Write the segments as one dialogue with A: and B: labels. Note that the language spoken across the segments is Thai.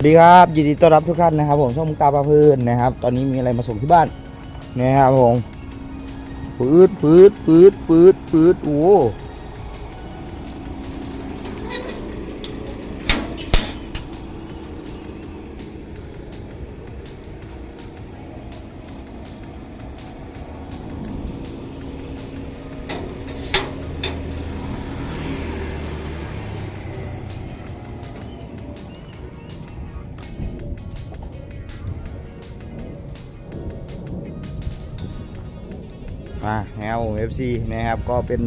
A: สวัสดีครับยินดีต้อนรับทุกท่านนะครับ ผมช่องมุกตาปลาพื้นนะครับ ตอนนี้มีอะไรมาส่งที่บ้านนะครับผมฟืดฟืดฟืดฟืดฟืดโอ้ มาแนว FC นะครับก็เป็น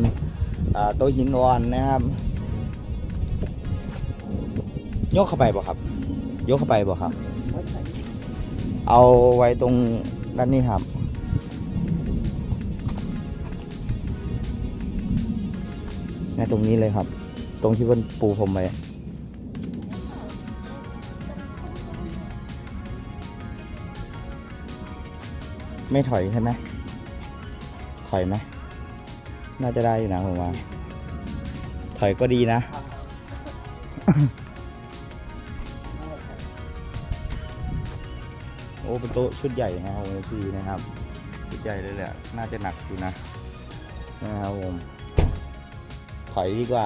A: โต๊ะหินอ่อนนะครับ ยกเข้าไปบ่ครับ ยกเข้าไปบ่ครับ เอาไว้ตรงด้านนี้ครับในตรงนี้เลยครับ ตรงที่เพิ่นปูผมไว้ไม่ถอยใช่ไหม ถอยไหมน่าจะได้อยู่นะผมว่า ถอยก็ดีนะ โอ้เป็นโต๊ะชุดใหญ่นะครับโอซีนะครับ ชุดใหญ่เลยแหละ น่าจะหนักอยู่นะ นะครับผม ถอยดีกว่า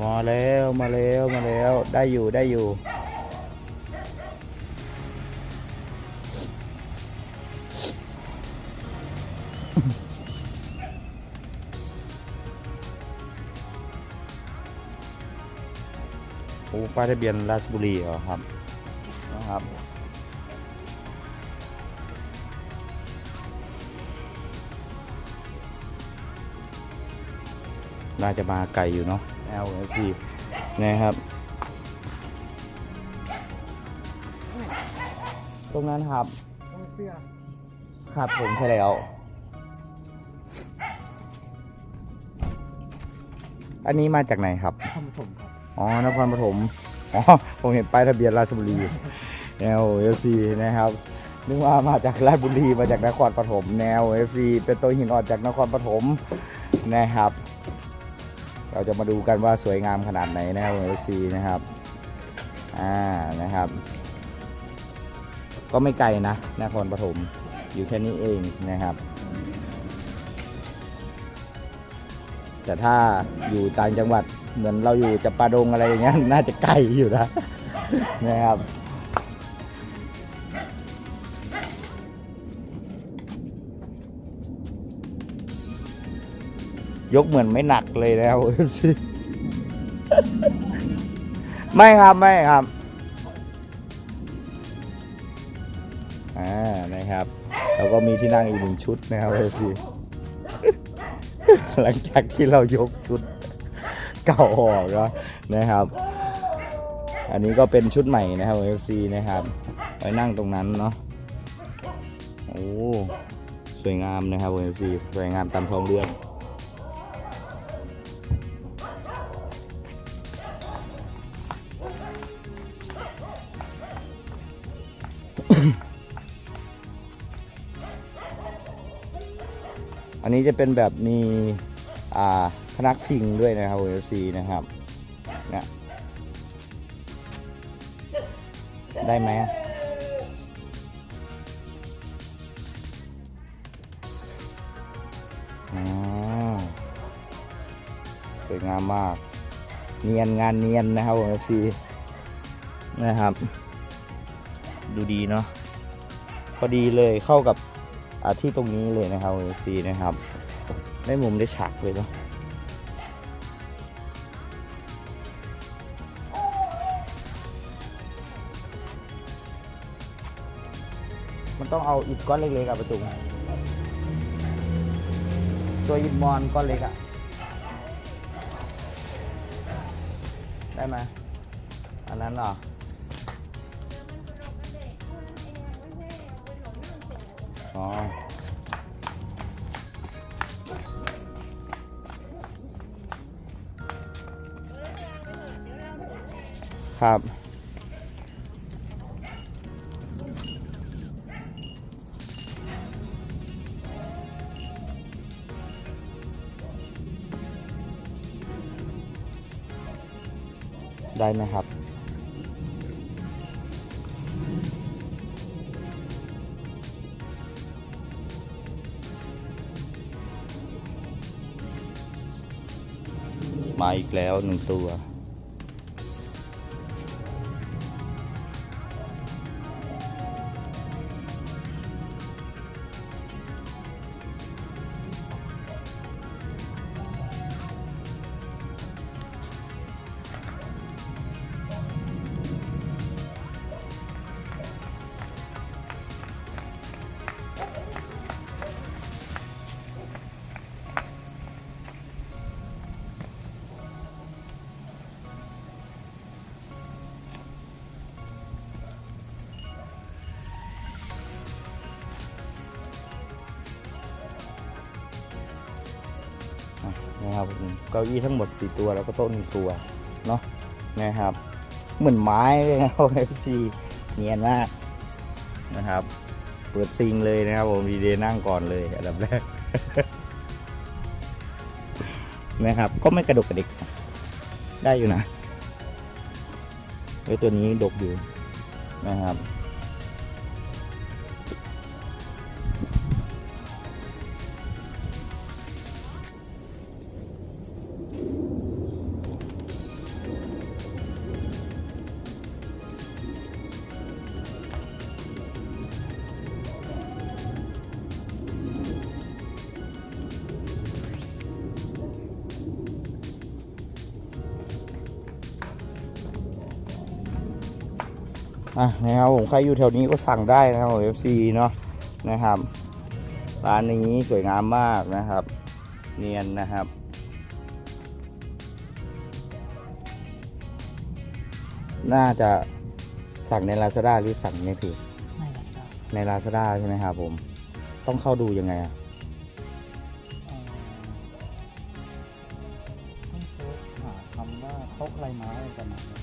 A: มาแล้วมาแล้วมาแล้วได้อยู่ได้อยู่ โอ้ป้ายทะเบียนราชบุรีเหรอครับนะครับน่าจะมาไกลอยู่เนาะ LFP นะครับ ตรงนั้นครับ
B: เสื้อ
A: ครับผมใช่แล้ว อันนี้มาจากไหนครับ
B: คำผมครับ
A: อ๋อ นครปฐม อ๋อ ผมเห็นป้ายทะเบียนราชบุรี แนว FC นะครับนึกว่ามาจากราชบุรีมาจากนครปฐมแนว FC เป็นตัวหินอ่อนจากนครปฐมนะครับ เราจะมาดูกันว่าสวยงามขนาดไหนนะครับ FC นะครับอ่านะครับ ก็ไม่ไกลนะนครปฐมอยู่แค่นี้เองนะครับ แต่ถ้าอยู่ต่างจังหวัดเหมือนเราอยู่จับปาดงอะไรอย่างเงี้ยน่าจะไกลอยู่นะนะครับ ยกเหมือนไม่หนักเลยนะครับ FC ไม่ครับไม่ครับอ่านะครับเราก็มีที่นั่งอีกหนึ่งชุดนะครับ FC หลังจากที่เรายกชุดเก่าออกแล้วนะครับ อันนี้ก็เป็นชุดใหม่นะครับ FC นะครับไว้นั่งตรงนั้นเนาะโอ้สวยงามนะครับ FC สวยงามตามท้องเรื่อง นนี้จะเป็นแบบมีอาพนักพิงด้วยนะครับ OFC นะครับเนี่ยได้ไหมอะอ๋อสวยงามมาก เนียนงานเนียนนะครับ OFC นะครับ ดูดีเนาะพอดีเลยเข้ากับ ที่ตรงนี้เลยนะครับ OFC นะครับ ได้มุมได้ฉากเลยเนาะมันต้องเอาอิฐก้อนเล็กๆอะประจุตัวอิฐมอนก้อนเล็กอะได้ไหมอันนั้นเหรอ อ๋อครับได้ไหมครับ มาอีกแล้วหนึ่งตัว นะครับผมเก้าอี้ทั้งหมด 4 ตัวแล้วก็โต๊ะหนึ่งตัวเนาะนะครับ เหมือนไม้เลยนะครับ FC เนียนมากนะครับ เปิดซิงเลยนะครับผมดีเดนั่งก่อนเลยอันดับแรกนะครับ ก็ไม่กระดกกระดิกได้อยู่นะไอ้ตัวนี้ดกอยู่นะครับ อะนะครับผมใครอยู่แถวนี้ก็สั่งได้นะครับผม FC เนาะนะครับร้านนี้สวยงามมากนะครับ เนียนนะครับน่าจะสั่งใน Lazada หรือสั่งในเพจ
B: ไม่ราคา
A: ใน Lazada ใช่ไหมครับผม ต้องเข้าดูยังไงอะ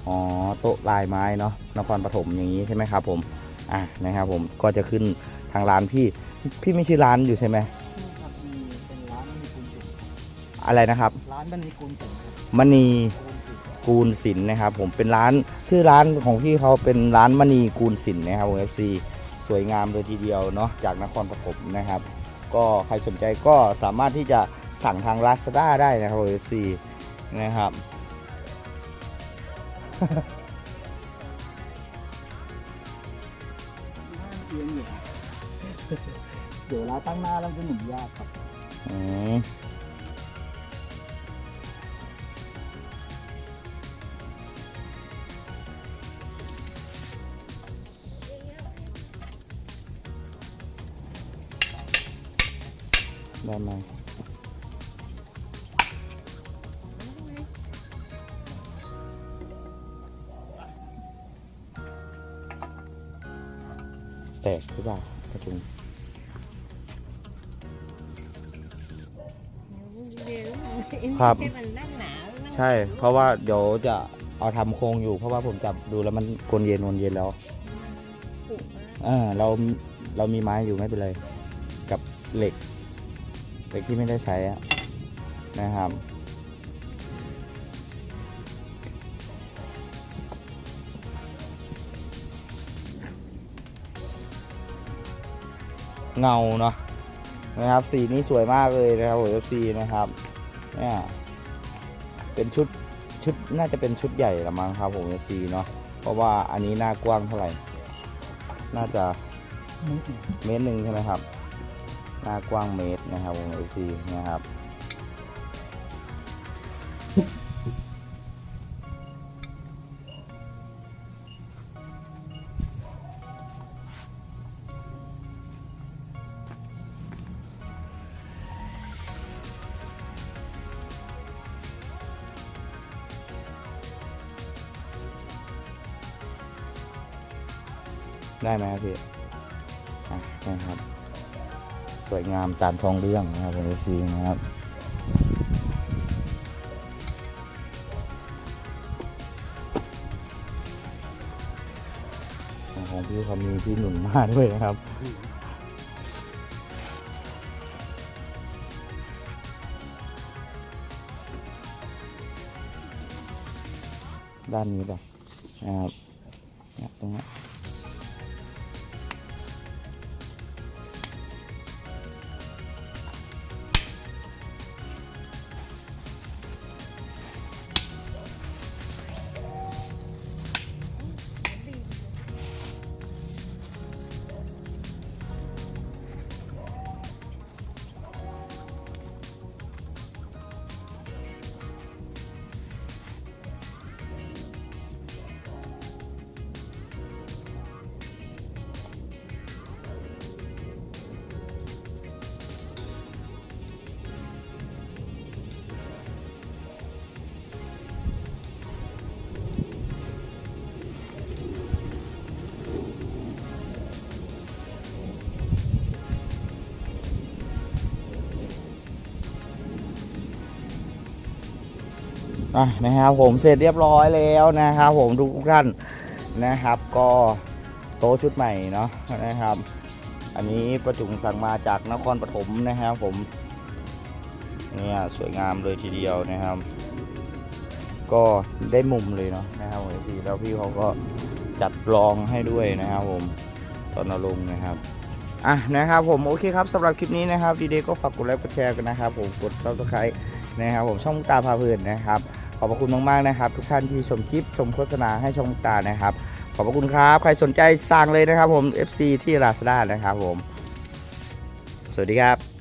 B: อ๋อโต๊ะลายไม้
A: เนาะนครปฐมอย่างนี้ใช่ไหมครับผมอะนะครับผมก็จะขึ้นทางร้านพี่พี่ไม่ชื่อร้านอยู่ใช่ไหม
B: นี่ครับมีเป็นร้านมณีกุลสิน
A: อะไรนะครับ
B: ร้านมณีกุลสินครับ
A: มณี
B: กุลสิน
A: กูลศิลป์นะครับผมเป็นร้านชื่อร้านของพี่เขาเป็นร้านมณีกูลศิลป์นะครับผม FC สวยงามเลยทีเดียวเนาะจากนครปฐมนะครับ ก็ใครสนใจก็สามารถที่จะสั่งทาง Lazada ได้นะครับผม FC นะครับ
B: เอียงอยู่เดี๋ยวเราตั้งหน้าเราจะหนุนยากครับ
A: อืม แตกหรือเปล่ากระจุงครับ
C: ให้มันนั่งหนาวนั่ง
A: ใช่ เพราะว่าเดี๋ยวจะเอาทำโครงอยู่ เพราะว่าผมจับดูแล้วมันกลนเย็นวนเย็นแล้ว
C: ปลูกมา
A: เออเราเรามีไม้อยู่ไม่เป็นไร กับเหล็กเหล็กที่ไม่ได้ใช้อะนะครับ เงาเนาะนะครับ สีนี้สวยมากเลยนะครับโอ้ยซีนะครับเนี่ยเป็นชุดชุดน่าจะเป็นชุดใหญ่ละมั้งครับผมเอซีเนาะเพราะว่าอันนี้หน้ากว้างเท่าไหร่ น่าจะ
B: นิดหนึ่ง
A: เมตรหนึ่งใช่ไหมครับ หน้ากว้างเมตรนะครับวงเอซีนะครับ ได้ไหมครับพี่นะครับ สวยงามจานทองเรื่องนะครับเป็นซีนะครับของพี่เขามีพี่หนุนมาด้วยนะครับด้านนี้แบบนะครับเนี่ยตรงนี้ะนะครับผมเสร็จเรียบร้อยแล้วนะครับ ผมทุกท่านนะครับ ก็โต๊ะชุดใหม่เนาะนะครับ อันนี้ประจุงสั่งมาจากนครปฐมนะครับ ผมเนี่ยสวยงามเลยทีเดียวนะครับ ก็ได้มุมเลยเนาะนะครับผมพี่แล้วพี่เขาก็จัดรองให้ด้วยนะครับ ผมตอนเอาลงนะครับอะนะครับผมโอเคครับสำหรับคลิปนี้นะครับดีเดก็ฝากกดไลค์กดแชร์กันนะครับ ผมกด subscribe นะครับผมช่องตาพาเพลินนะครับ ขอบพระคุณมากๆนะครับ ทุกท่านที่ชมคลิปชมโฆษณาให้ช่องมุกตานะครับ ขอบพระคุณครับ ใครสนใจสั่งเลยนะครับผม FC ที่ Lazada นะครับผม สวัสดีครับ